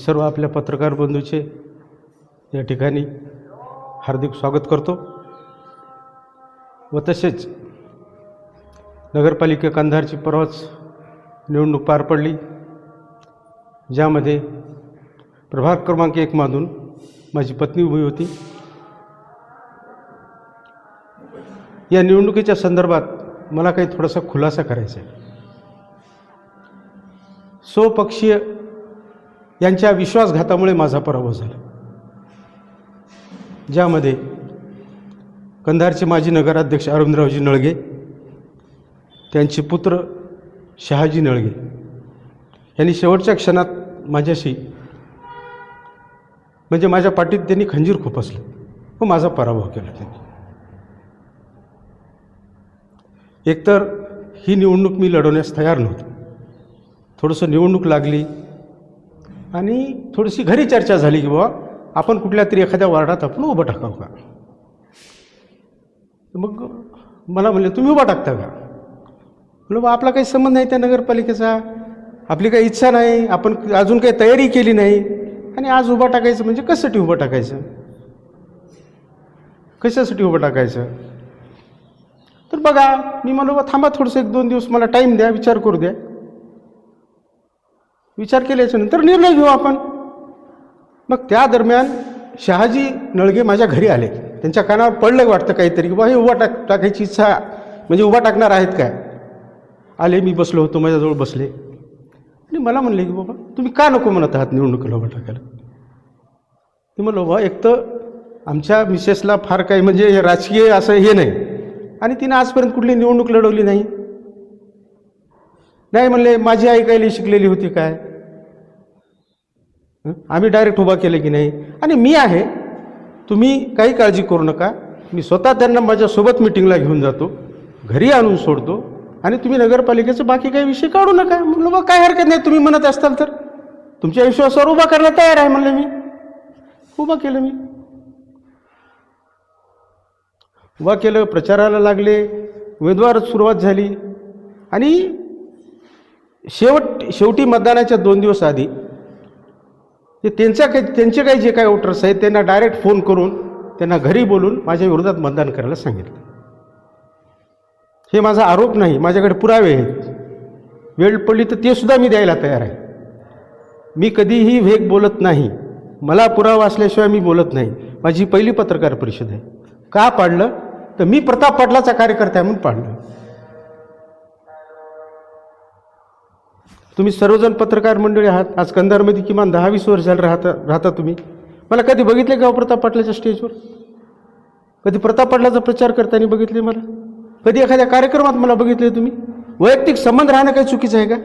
सर्व आपल्या पत्रकार बंधूचे या ठिकाणी हार्दिक स्वागत करतो. व तसेच नगरपालिका कंधारची परवाच निवडणूक पार पडली ज्यामध्ये प्रभाग क्रमांक एकमधून माझी पत्नी उभी होती. या निवडणुकीच्या संदर्भात मला काही थोडासा खुलासा करायचा आहे. स्वपक्षीय यांच्या विश्वासघातामुळे माझा पराभव झाला. ज्यामध्ये कंधारचे माजी नगराध्यक्ष अरविंदरावजी नळगे त्यांचे पुत्र शहाजी नळगे यांनी शेवटच्या क्षणात माझ्याशी म्हणजे माझ्या पाठीत त्यांनी खंजीर खुपसलं व माझा पराभव केला त्यांनी. एकतर ही निवडणूक मी लढवण्यास तयार नव्हतो. थोडंसं निवडणूक लागली आणि थोडीशी घरी चर्चा झाली की बाबा आपण कुठल्या तरी एखाद्या वार्डात आपण उभं टाकावं का? मग मला म्हणले तुम्ही उभा टाकता का? म्हणलं बा आपला काही संबंध नाही त्या नगरपालिकेचा. आपली काही इच्छा नाही. आपण अजून काही तयारी केली नाही. आणि आज उभा टाकायचं म्हणजे कशासाठी उभं टाकायचं? कशासाठी उभं टाकायचं? तर बघा मी म्हणलो बा थांबा थोडंसं. एक दोन दिवस मला टाईम द्या विचार करू द्या. विचार केल्याच्यानंतर निर्णय घेऊ आपण. मग त्या दरम्यान शहाजी नळगे माझ्या घरी आले. त्यांच्या कानावर पडलं वाटतं काहीतरी की बा हे उभा टाक टाकायची इच्छा म्हणजे उभा टाकणार आहेत काय? आले मी बसलो होतो माझ्याजवळ बसले. आणि मला म्हणले की बाबा तुम्ही का नको म्हणत आहात निवडणुकीला उभा टाकायला? ते म्हणलं बाबा एक तर आमच्या मिसेसला फार काही म्हणजे हे राजकीय असं हे नाही. आणि तिने आजपर्यंत कुठली निवडणूक लढवली नाही. नाही म्हणले माझी आई काही शिकलेली होती काय? आम्ही डायरेक्ट उभा केलं की नाही? आणि मी आहे. तुम्ही काही काळजी करू नका. मी स्वतः त्यांना माझ्यासोबत मिटिंगला घेऊन जातो. घरी आणून सोडतो. आणि तुम्ही नगरपालिकेचं बाकी काही विषय काढू नका. म्हणलं बा काय हरकत नाही तुम्ही म्हणत असताल तर. तुमच्या विश्वासावर उभा करायला तयार आहे म्हणलं मी. उभा केलं मी. उभा केलं प्रचाराला लागले. उमेदवार सुरुवात झाली. आणि शेवट शेवटी मतदानाच्या दोन दिवस आधी ते त्यांच्या काही त्यांचे काही जे काही वोटर्स आहेत त्यांना डायरेक्ट फोन करून त्यांना घरी बोलून माझ्या विरोधात मतदान करायला सांगितलं. हे माझा आरोप नाही माझ्याकडे पुरावे आहेत. वेळ पडली तर ते सुद्धा मी द्यायला तयार आहे. मी कधीही वेग बोलत नाही. मला पुरावा असल्याशिवाय मी बोलत नाही. माझी पहिली पत्रकार परिषद आहे. का पाडलं? तर मी प्रताप पाटलाचा कार्यकर्ता म्हणून पाडलं. तुम्ही सर्वजण पत्रकार मंडळी आहात. आज कंधारमध्ये किमान दहा वीस वर्ष झालं राहता राहता तुम्ही. मला कधी बघितले का हो प्रताप पाटलाच्या स्टेजवर कधी प्रताप पाटलाचा प्रचार करताना बघितले मला? कधी एखाद्या कार्यक्रमात मला बघितले तुम्ही? वैयक्तिक संबंध राहणं काही चुकीचं आहे का?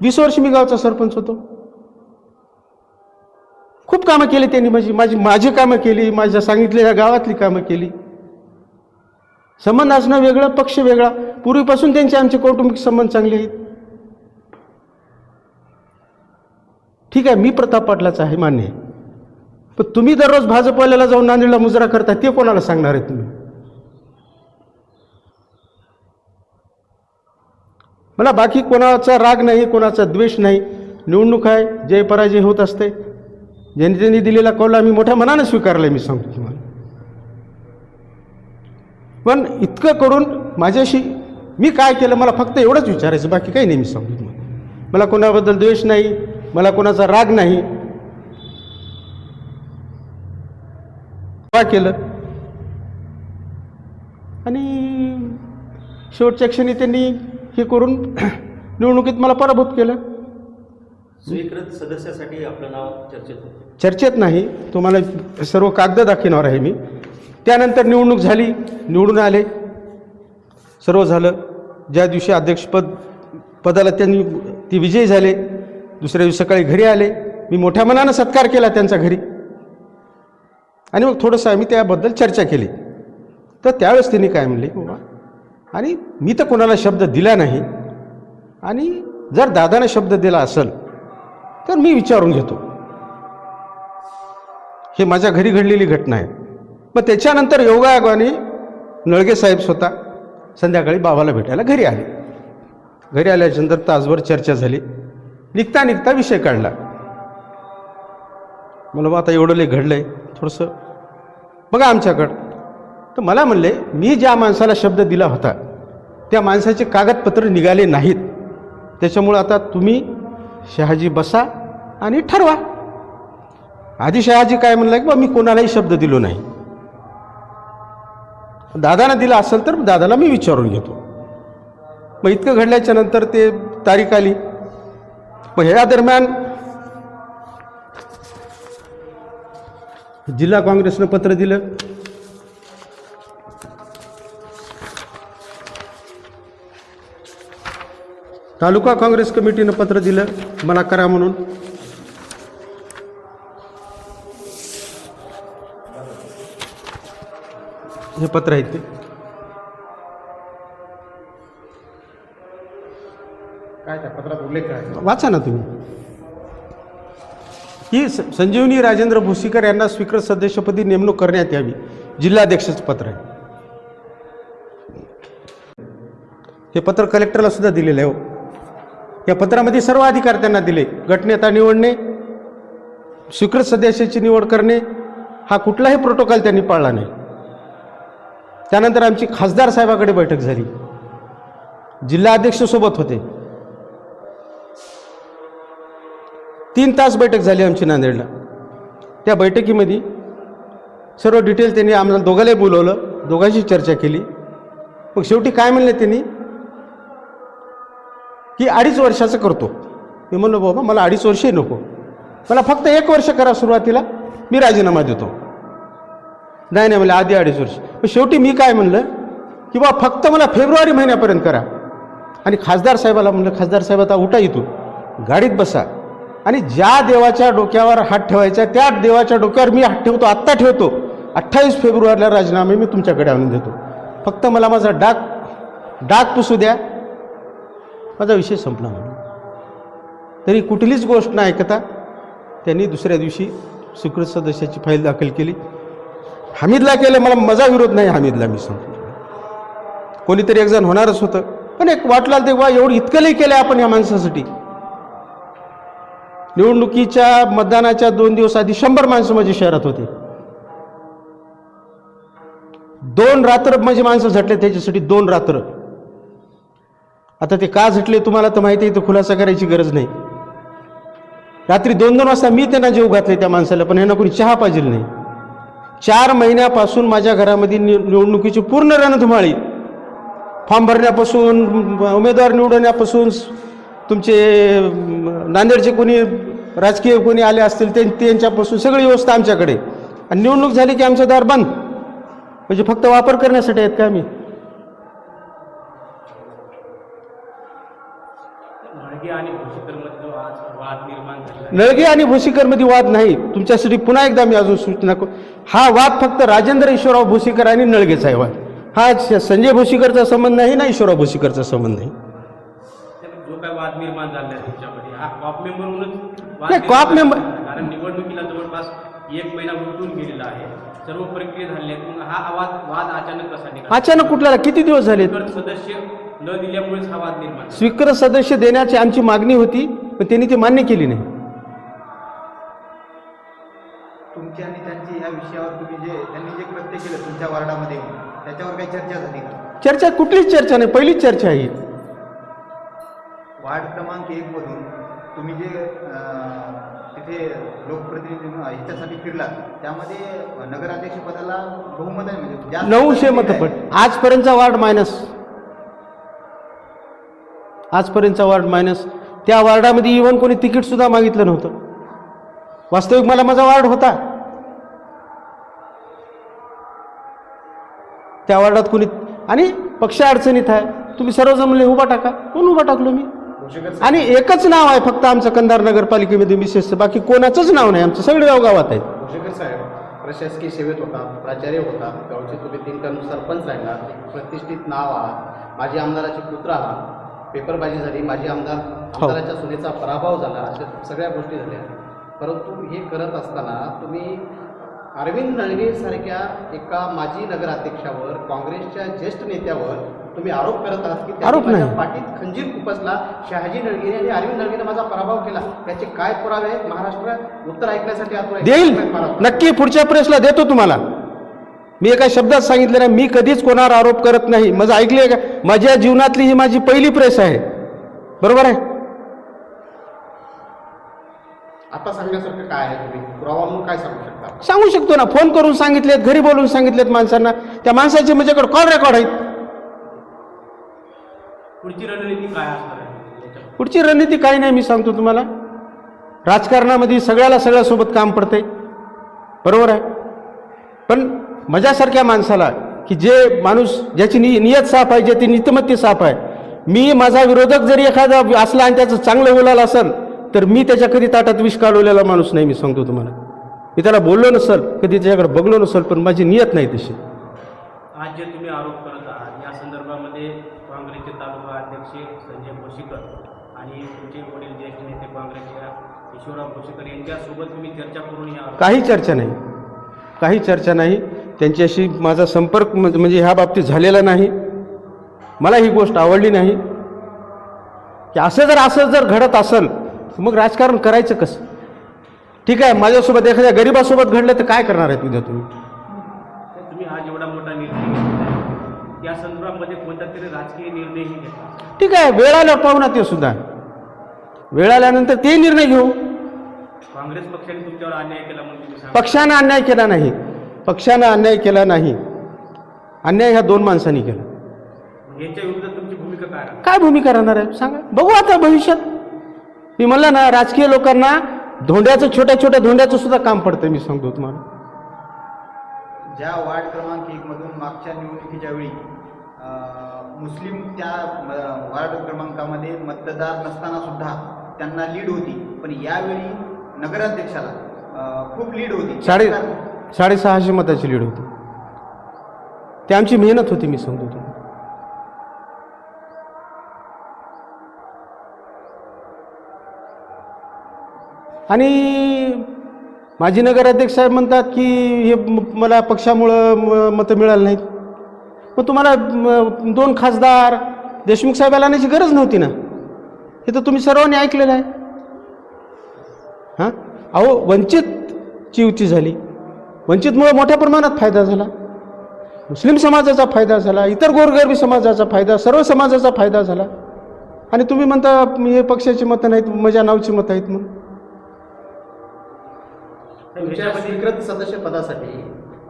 वीस वर्ष मी गावचा सरपंच होतो. खूप कामं केली त्यांनी माझी माझी माझी कामं केली माझ्या सांगितलेल्या गावातली कामं केली. संबंध असणं वेगळं पक्ष वेगळा. पूर्वीपासून त्यांचे आमचे कौटुंबिक संबंध चांगले आहेत. ठीक आहे मी प्रताप पाटलाचा आहे मान्य आहे. पण तुम्ही दररोज भाजपवाल्याला जाऊन नांदेडला मुजरा करता ते कोणाला सांगणार आहे तुम्ही? मला बाकी कोणाचा राग नाही कोणाचा द्वेष नाही. निवडणूक आहे जय पराजय होत असते. जनतेने दिलेला कौल आम्ही मोठ्या मनानं स्वीकारला मी सांगतो तुम्हाला. पण इतकं करून माझ्याशी मी काय केलं मला फक्त एवढंच विचारायचं बाकी काही नाही मी सांगतो तुम्हाला. मला कोणाबद्दल द्वेष नाही मला कोणाचा राग नाही. केलं. आणि शेवटच्या क्षणी त्यांनी हे करून निवडणुकीत मला पराभूत केलं. स्वीकृत सदस्यासाठी आपलं नाव चर्चेत चर्चेत नाही तुम्हाला सर्व कागद दाखवणार आहे मी. त्यानंतर निवडणूक झाली निवडून आले. सर्व झालं. ज्या दिवशी अध्यक्षपद पदाला त्यांनी ती विजयी झाले. दुसऱ्या दिवशी सकाळी घरी आले. मी मोठ्या मनानं सत्कार केला त्यांचा घरी. आणि मग थोडंसं आम्ही त्याबद्दल चर्चा केली. तर त्यावेळेस त्यांनी काय म्हणले बाबा आणि मी तर कोणाला शब्द दिला नाही. आणि जर दादाने शब्द दिला असेल तर मी विचारून घेतो. हे माझ्या घरी घडलेली घटना आहे. मग त्याच्यानंतर योगायोगाने नळगे साहेब स्वतः संध्याकाळी बाबाला भेटायला घरी आले. घरी आल्याच्यानंतर तासभर चर्चा झाली. निघता निघता विषय काढला. मला बा आता एवढं लय घडलं आहे थोडंसं बघा आमच्याकडं. तर मला म्हणले मी ज्या माणसाला शब्द दिला होता त्या माणसाचे कागदपत्र निघाले नाहीत. त्याच्यामुळं आता तुम्ही शहाजी बसा आणि ठरवा. आधी शहाजी काय म्हणला की बा मी कोणालाही शब्द दिलो नाही. दादांना दिला असेल तर दादाला मी विचारून घेतो. मग इतकं घडल्याच्या नंतर ते तारीख आली. मग ह्या दरम्यान जिल्हा काँग्रेसनं पत्र दिलं. तालुका काँग्रेस कमिटीनं पत्र दिलं. मला करा म्हणून. हे पत्र आहेत ते. काय त्या पत्रात उल्लेख काय वाचा ना तुम्ही. ही स- संजीवनी राजेंद्र भोसीकर यांना स्वीकृत सदस्यपदी नेमणूक करण्यात यावी. जिल्हाध्यक्षाचं पत्र आहे. हे पत्र कलेक्टरला सुद्धा दिलेलं आहे हो. या पत्रामध्ये सर्व अधिकार त्यांना दिले. गटनेता निवडणे स्वीकृत सदस्याची निवड करणे हा कुठलाही प्रोटोकॉल त्यांनी पाळला नाही. त्यानंतर आमची खासदार साहेबाकडे बैठक झाली. जिल्हाध्यक्ष सोबत होते. तीन तास बैठक झाली आमची नांदेडला. त्या बैठकीमध्ये सर्व डिटेल त्यांनी आम्हाला दोघांनाही बोलवलं दोघांशी चर्चा केली. मग शेवटी काय म्हणले त्यांनी? की अडीच वर्षाचं करतो. मी म्हणलो बाबा मला अडीच वर्षही नको. मला फक्त एक वर्ष करा सुरुवातीला मी राजीनामा देतो. नाही नाही मला आधी अडीच वर्ष. मग शेवटी मी काय म्हणलं? की बा फक्त मला फेब्रुवारी महिन्यापर्यंत करा. आणि खासदार साहेबाला म्हणलं खासदार साहेब आता उठा इथून. गाडीत बसा. आणि ज्या देवाच्या डोक्यावर हात ठेवायचा त्या देवाच्या डोक्यावर मी हात ठेवतो आत्ता ठेवतो. अठ्ठावीस फेब्रुवारीला राजीनामे मी तुमच्याकडे आणून देतो. फक्त मला माझा डाक डाक पुसू द्या. माझा विषय संपला म्हणून. तरी कुठलीच गोष्ट न ऐकता त्यांनी दुसऱ्या दिवशी स्वीकृत सदस्याची फाईल दाखल केली. हमीदला केलं मला मजा विरोध नाही हमीदला मी सांगतो. कोणीतरी एकजण होणारच होतं. पण एक वाटला ते वा एवढं इतकं लई केलं आपण या माणसासाठी. निवडणुकीच्या मतदानाच्या दोन दिवस आधी शंभर माणसं माझ्या शहरात होते. दोन रात्र म्हणजे माणसं झटले त्याच्यासाठी दोन रात्र. आता ते का झटले तुम्हाला तर माहिती आहे तर खुलासा करायची गरज नाही. रात्री दोन दोन वाजता मी त्यांना जीव घातले त्या माणसाला पण ह्यांना कोणी चहा पाहिजे नाही. चार महिन्यापासून माझ्या घरामध्ये नि निवडणुकीची पूर्ण रणधुमाळी. फॉर्म भरण्यापासून उमेदवार निवडण्यापासून तुमचे नांदेडचे कोणी राजकीय कोणी आले असतील ते त्यांच्यापासून सगळी व्यवस्था आमच्याकडे. आणि निवडणूक झाली की आमचं दार बंद. म्हणजे फक्त वापर करण्यासाठी आहेत का आम्ही? नळगे आणि भोसीकरमध्ये वाद नाही. तुमच्यासाठी पुन्हा एकदा मी अजून सूचना करू हा वाद फक्त राजेंद्र ईश्वरराव भोसीकर आणि नळगेचा आहे वाद हा संजय भोसीकरचा संबंध नाही ना ईश्वरराव भोसीकरचा संबंध नाही. जो काय वाद निर्माण झाला आहे तुमच्यामध्ये. हा कॉप वाद नाही, निर्माण कॉप मेंबर- झाला. आहे. कारण निवडणुकीला जवळपास एक महिना उलटून गेलेला आहे. सर्व प्रक्रिया झाली आहेत. मग हा वाद वाद अचानक कसा निघाला? अचानक कुठल्याला किती दिवस झाले तर सदस्य न दिल्यामुळेच हा वाद निर्माण झाला. स्वीकृत सदस्य देण्याची आमची मागणी होती पण त्यांनी ती मान्य केली नाही. तुमची आणि त्यांची या विषयावर तुम्ही जे त्यांनी जे कृत्य केलं तुमच्या वार्डामध्ये येऊन, त्याच्यावर काही चर्चा झाली का? चर्चा कुठलीच चर्चा नाही. पहिलीच चर्चा आहे ही. वार्ड क्रमांक एक मधून तुम्ही जे तिथे लोकप्रतिनिधी ह्याच्यासाठी फिरलात त्यामध्ये नगराध्यक्ष पदाला बहुमत आहे म्हणजे नऊशे मतं मतपट. आहे. आजपर्यंतचा वार्ड मायनस. आजपर्यंतचा वार्ड मायनस. त्या वार्डामध्ये इव्हन कोणी तिकीट सुद्धा मागितलं नव्हतं. वास्तविक मला माझा वार्ड होता. त्या वार्डात कोणी आणि पक्ष अडचणीत आहे. तुम्ही सर्वजण म्हणले उभा टाका. कोण उभा टाकलो मी? आणि एकच नाव आहे फक्त आमचं कंधार नगरपालिकेमध्ये विशेष. बाकी कोणाचंच नाव नाही आमचं सगळे गाव गावात आहेत भोसेकर साहेब प्रशासकीय सेवेत होता प्राचार्य होता गावचे तुम्ही तीन टर्म सरपंच राहिला एक प्रतिष्ठित नाव आहात. माझी आमदाराचे पुत्र आहात. पेपरबाजी झाली माझी आमदार आमदाराच्या सुनेचा पराभव झाला अशा सगळ्या गोष्टी झाल्या. परंतु हे करत असताना तुम्ही अरविंद नळगे सारख्या एका माजी नगराध्यक्षावर काँग्रेसच्या ज्येष्ठ नेत्यावर तुम्ही आरोप करत आहात की आरोप नाही. पाठीत खंजीर खुपसला शहाजी नळगिरे आणि अरविंद नळगिरे माझा पराभव केला. त्याचे काय पुरावे आहेत? महाराष्ट्र उत्तर ऐकण्यासाठी आतुर. देईल. नक्की पुढच्या प्रेसला देतो तुम्हाला. मी एका शब्दात सांगितलं नाही मी कधीच कोणावर आरोप करत नाही. माझं ऐकले का? माझ्या जीवनातली ही माझी पहिली प्रेस आहे. बरोबर आहे? आता सांगण्यासारखं काय आहे तुम्ही? पुरावा म्हणून काय सांगू शकता? सांगू शकतो ना. फोन करून सांगितलेत घरी बोलून सांगितलेत माणसांना. त्या माणसाचे माझ्याकडे कॉल रेकॉर्ड आहेत. पुढची रणनीती काय असणार आहे? पुढची रणनीती काही नाही मी सांगतो तुम्हाला. राजकारणामध्ये सगळ्याला सगळ्यासोबत काम पडते बरोबर आहे? पण माझ्यासारख्या माणसाला की जे माणूस ज्याची नि नियत साफ आहे ज्याची नीतिमत्ती साफ आहे मी माझा विरोधक जरी एखादा असला आणि त्याचं चांगलं बोलायला असेल तर मी त्याच्या कधी ताटात विष काढवलेला माणूस नाही मी सांगतो तुम्हाला. मी त्याला बोललो नसेल कधी त्याच्याकडे बघलो नसेल पण माझी नियत नाही तशी. आज जे तुम्ही आरोप करत आहात या संदर्भामध्ये तालुका अध्यक्ष संजय भोशीकर आणि तुमचे वडील ज्येष्ठ नेते काँग्रेसच्या ईश्वरराव भोशीकर यांच्यासोबत तुम्ही चर्चा करून या. काही चर्चा नाही. काही चर्चा नाही. त्यांच्याशी माझा संपर्क म्हणजे ह्या बाबतीत झालेला नाही. मला ही गोष्ट आवडली नाही. की असं जर असं जर घडत असेल मग राजकारण करायचं कसं? ठीक आहे माझ्यासोबत एखाद्या गरीबासोबत घडलं तर काय करणार आहेत उद्या तुम्ही? या संदर्भामध्ये कोणता तरी राजकीय निर्णयही घेतला. ठीक आहे वेळ आल्यावर पाहू ना ते सुद्धा. वेळ आल्यानंतर ते निर्णय घेऊ. काँग्रेस पक्षाने तुमच्यावर अन्याय केला म्हणून तुम्ही सांगा पक्षानं अन्याय केला नाही. पक्षानं अन्याय केला नाही. अन्याय ह्या दोन माणसांनी केला. यांच्या विरुद्ध तुमची भूमिका काय राहणार? काय भूमिका राहणार आहे? सांगा. बघू आता भविष्यात. मी म्हणलं ना राजकीय लोकांना धोंड्याचं छोट्या छोट्या धोंड्याचं सुद्धा काम पडतं मी सांगतो तुम्हाला. ज्या वार्ड क्रमांक एकमधून मागच्या निवडणुकीच्या वेळी मुस्लिम त्या वार्ड क्रमांकामध्ये मतदार नसताना सुद्धा त्यांना लीड होती. पण यावेळी नगराध्यक्षाला खूप लीड होती. साडे साडेसहाशे मताची लीड होती. ते आमची मेहनत होती मी सांगतो तुम्हाला आणि माजी नगराध्यक्ष साहेब म्हणतात की हे मला पक्षामुळं म- मतं मिळालं नाहीत. मग तुम्हाला दोन खासदार देशमुख साहेबाला आणायची गरज नव्हती ना? हे तर तुम्ही सर्वांनी ऐकलेलं आहे. हां? अहो वंचितची युती झाली. वंचितमुळं मोठ्या प्रमाणात फायदा झाला. मुस्लिम समाजाचा फायदा झाला. इतर गोरगरबी समाजाचा फायदा सर्व समाजाचा फायदा झाला. आणि तुम्ही म्हणता हे पक्षाची मतं नाहीत माझ्या नावची मतं आहेत म्हणून. तुमच्या स्वीकृत सदस्य पदासाठी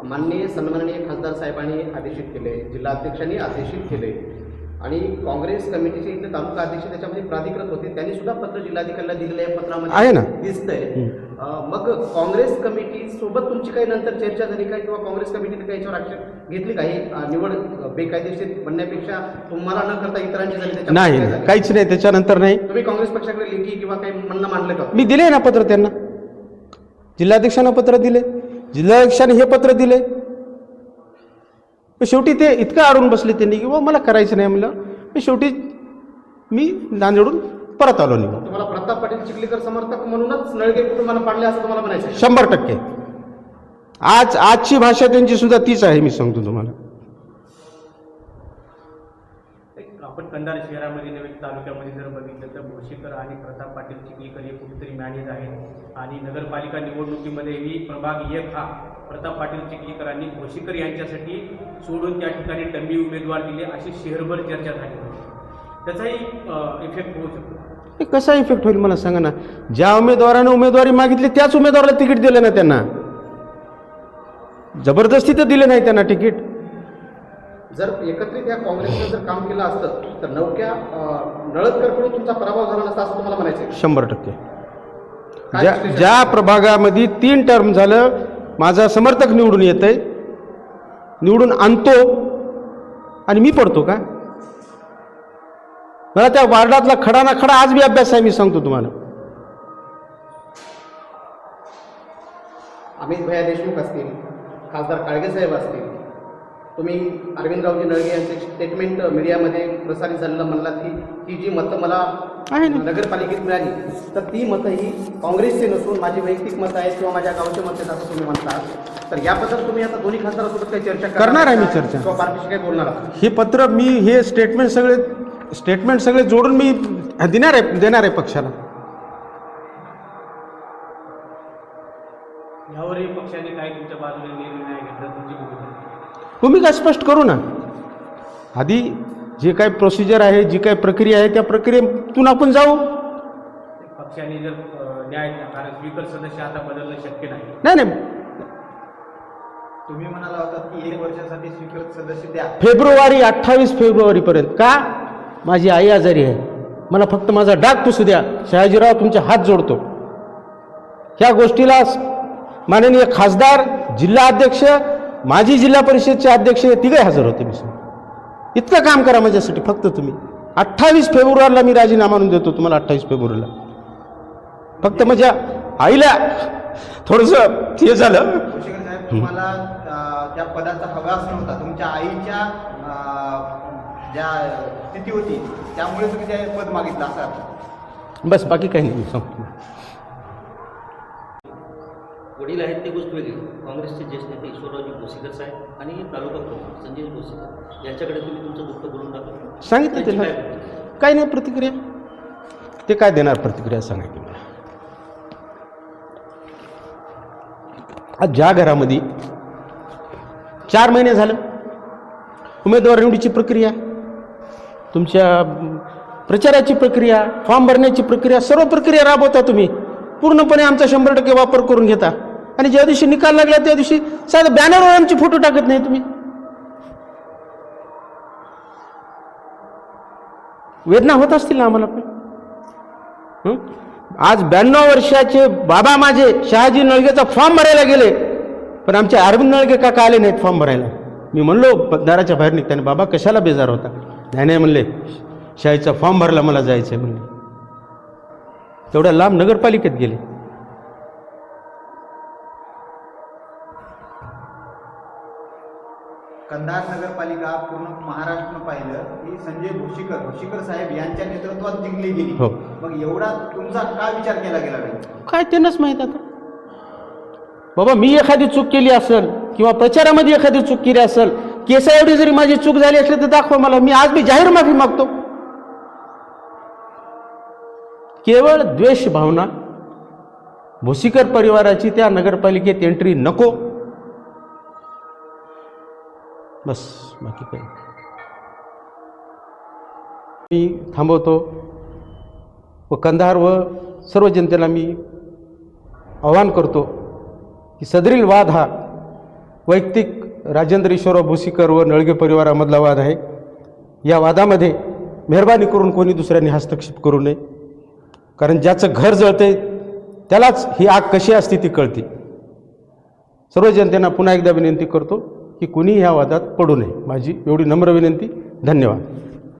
माननीय सन्माननीय खासदार साहेबांनी आदेशित केले जिल्हाध्यक्षांनी आदेशित केले आणि काँग्रेस कमिटीचे इथले तालुका अध्यक्ष त्याच्यामध्ये प्राधिकृत होते. त्यांनी सुद्धा पत्र जिल्हाधिकाऱ्याला दिलेलं आहे. पत्रामध्ये आहे ना. दिसतंय. मग काँग्रेस कमिटी सोबत तुमची काही नंतर चर्चा झाली का? किंवा काँग्रेस कमिटीने काही याच्यावर ऍक्शन घेतली का? ही अं, निवड बेकायदेशीर बनण्यापेक्षा तुम्हाला न करता इतरांची झाली नाही काय? काहीच नाही. त्याच्यानंतर नाही. तुम्ही काँग्रेस पक्षाकडे लेखी किंवा काही म्हणणं मांडलं का? मी दिले ना पत्र त्यांना. जिल्हाध्यक्षांना पत्र दिले. जिल्हाध्यक्षाने हे पत्र दिले. शेवटी ते इतकं अडून बसले त्यांनी की "बुवा, मला करायचं नाही. म्हणलं. पण शेवटी मी नांदेडून परत आलो निघून. तुम्हाला प्रताप पाटील चिखलीकर समर्थक म्हणूनच नळगे कुटुंबाला पाडले असं तुम्हाला म्हणायचं? शंभर टक्के. आज आजची भाषा त्यांची सुद्धा तीच आहे मी सांगतो तुम्हाला. आपण कंधार शहरामध्ये नवीन तालुक्यामध्ये जर बघितलं तर भोशीकर आणि प्रताप पाटील चिखलीकर हे कुठेतरी मॅनेज आहेत. आणि नगरपालिका निवडणुकीमध्येही प्रभाग एक हा प्रताप पाटील चिखलीकरांनी भोशीकर यांच्यासाठी सोडून त्या ठिकाणी डंबी उमेदवार दिले अशी शहरभर चर्चा झाली त्याचाही इफेक्ट होऊ शकतो. कसा इफेक्ट होईल मला सांगा ना? ज्या उमेदवाराने उमेदवारी मागितली त्याच उमेदवाराला तिकीट दिलं ना त्यांना. जबरदस्ती तर दिले नाही त्यांना तिकीट. जर एकत्रित या काँग्रेसनं जर काम केलं असतं तर नवक्या नळदकरकडून तुमचा पराभव झाला नसता असं तुम्हाला म्हणायचं आहे. शंभर टक्के ज्या? ज्या प्रभागामध्ये तीन टर्म झालं माझा समर्थक निवडून येत आहे निवडून आणतो आणि मी पडतो का मला त्या वार्डातला खडा ना खडा आज बी अभ्यास आहे मी सांगतो तुम्हाला अमित भैया देशमुख असतील खासदार काळगेसाहेब असतील तुम्ही अरविंदरावजी नळगे यांचे स्टेटमेंट मीडियामध्ये प्रसारित झालेलं म्हणलात की ही जी मतं मला नगरपालिकेत मिळाली तर ती मतं ही काँग्रेसची नसून माझी वैयक्तिक मतं आहेत किंवा माझ्या गावचे मतं आहेत असं तुम्ही म्हणता तर याबद्दल तुम्ही आता दोन्ही खासदारांसोबत काही चर्चा करणार आहे मी का? चर्चा. किंवा पार्टीशी काही बोलणार आहात हे पत्र मी हे स्टेटमेंट सगळे स्टेटमेंट सगळे जोडून मी देणार आहे देणार आहे पक्षाला यावरही पक्षाने भूमिका भूमिका स्पष्ट करू ना. आधी जे काय प्रोसिजर आहे जी काय प्रक्रिया आहे त्या प्रक्रियेतून आपण जाऊ. पक्षाने जर अ, न्याय कारण स्पीकर सदस्य आता बदलणं शक्य नाही. नाही नाही. तुम्ही म्हणाला होता की एक वर्षासाठी स्वीकृत सदस्य द्या. फेब्रुवारी अठ्ठावीस फेब्रुवारीपर्यंत का? माझी आई आजारी आहे. मला फक्त माझा डाग पुसू द्या. शहाजीराव तुमचे हात जोडतो. ह्या गोष्टीला माननीय खासदार जिल्हा अध्यक्ष माजी जिल्हा परिषदचे अध्यक्ष तिघे हजर होते मी इतकं काम करा माझ्यासाठी फक्त तुम्ही. अठ्ठावीस फेब्रुवारीला मी राजीनामा देतो तुम्हाला अठ्ठावीस फेब्रुवारीला. फक्त माझ्या आईला थोडंसं हे झालं. तुम्हाला त्या पदाचा हवास नव्हता तुमच्या आईच्या ज्या स्थिती होती त्यामुळे तुम्ही ते पद मागितलं असं बस बाकी काही नाही संपलं वडील आहेत ते गोष्ट वेगळी. काँग्रेसचे ज्येष्ठ नेते ईश्वररावजी भोसीकर साहेब आणि तालुका प्रमुख संजय भोसीकर. यांच्याकडे तुम्ही तुमचं दुःख बोलून टाकलं सांगितलं त्याला काय नाही प्रतिक्रिया. ते काय देणार प्रतिक्रिया सांगा की मला. आज ज्या घरामध्ये चार महिने झालं उमेदवार निवडीची प्रक्रिया तुमच्या प्रचाराची प्रक्रिया फॉर्म भरण्याची प्रक्रिया सर्व प्रक्रिया राबवता तुम्ही. पूर्णपणे आमचा शंभर टक्के वापर करून घेता. आणि ज्या दिवशी निकाल लागला त्या दिवशी साधं बॅनरवर आमचे फोटो टाकत नाही तुम्ही. वेदना होत असतील ना आम्हाला पण. आज ब्याण्णव वर्षाचे बाबा माझे शहाजी नळगेचा फॉर्म भरायला गेले पण आमचे अरविंद नळगे काका आले नाहीत फॉर्म भरायला. मी म्हणलो दाराच्या बाहेर निघताना बाबा कशाला बेजार होता? नाही नाही म्हणले शाहीचा फॉर्म भरला मला जायचं आहे म्हणले. तेवढ्या लांब नगरपालिकेत गेले. कंधार नगरपालिका पूर्ण महाराष्ट्र पाहिलं की संजय भोशीकर भोशीकर साहेब यांच्या नेतृत्वात जिंकली गेली. हो. मग एवढा तुमचा का विचार केला गेला नाही? काय त्यांनाच माहीत आता? बाबा मी एखादी चूक केली असेल किंवा प्रचारामध्ये एखादी चूक केली असेल केसा एवढी जरी माझी चूक झाली असली तर दाखवा मला. मी आज मी जाहीर माफी मागतो. केवळ द्वेष भावना भोसीकर परिवाराची त्या नगरपालिकेत एंट्री नको. बस बाकी काही मी थांबवतो व कंधार व सर्व जनतेला मी आवाहन करतो की सदरील वाद हा वैयक्तिक राजेंद्र ईश्वरराव भोसीकर व नळगे परिवारामधला वाद आहे. या वादामध्ये मेहरबानी करून कोणी दुसऱ्यांनी हस्तक्षेप करू नये. कारण ज्याचं घर जळते त्यालाच ही आग कशी असते ती कळते. सर्व जनतेना पुन्हा एकदा विनंती करतो की कुणी ह्या वादात पडू नये. माझी एवढी नम्र विनंती. धन्यवाद.